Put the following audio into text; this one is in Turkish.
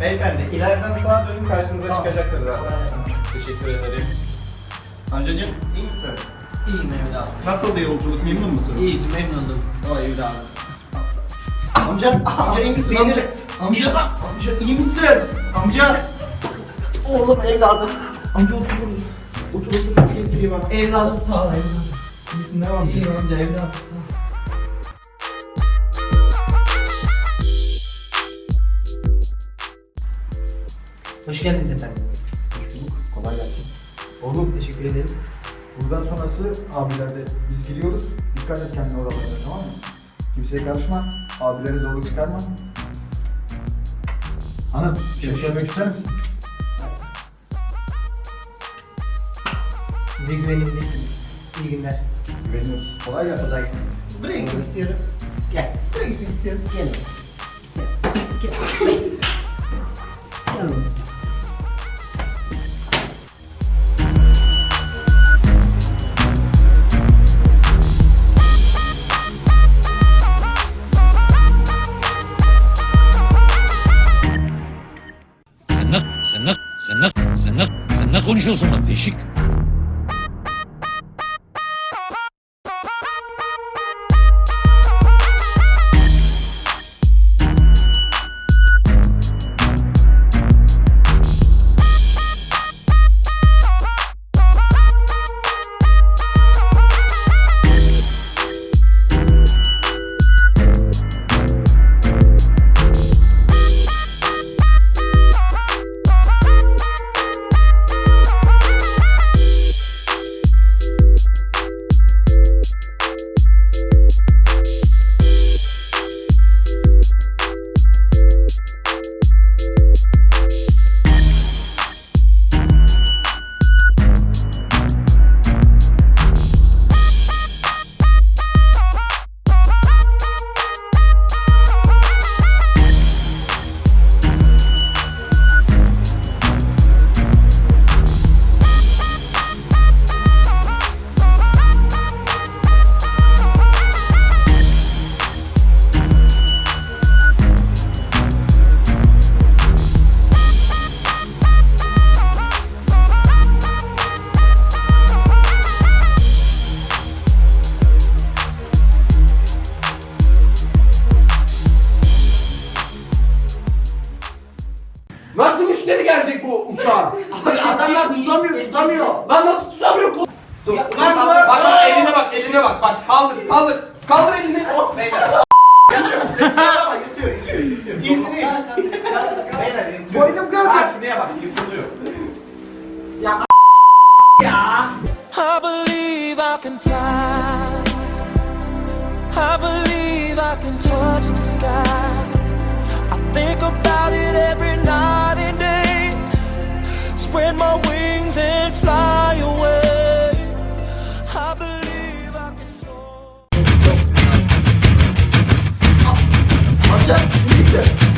Beyefendi ileriden sağa dönün karşınıza çıkacaktır zaten. Teşekkür ederim. Amcacığım iyi misin? İyiyim Mehmet abi. Nasıl yolculuk memnun musunuz? İyiyiz memnunum. Yürü abi. Amca, amca iyi misin amca? Amca, amca iyi misin? Amca. Oğlum evladım. Amca otur. Otur otur su getireyim bana. Evladım sağ ol evladım. İyisin ne var amca? İyiyim amca evladım sağ ol. Hoş geldiniz efendim. Kolay gelsin. Oğlum teşekkür ederim. Buradan sonrası abilerde biz gidiyoruz. Dikkat et kendine oralarda tamam mı? Kimseye karışma. Abilere zorluk çıkarma. Hanım, bir şey söylemek ister misin? Bize güveninizdesiniz. İyi günler. Güveniyoruz. Kolay gelsin. Kolay gelsin. Buraya gitmek istiyorum. Gel. Buraya gitmek istiyorum. Gel. Gel. Gel. Gel konuşuyorsun lan değişik? Nasıl müşteri gelecek bu uçağa? Adamlar tutamıyor, tutamıyor. Lan nasıl tutamıyor? Dur, dur, lan dur. Bak bak eline bak, eline bak. Bak kaldır, kaldır. Kaldır elini. Oh, beyler. Gördüm. Ha şuraya bak yırtılıyor. I believe I can fly. I believe I can touch the sky. Yeah.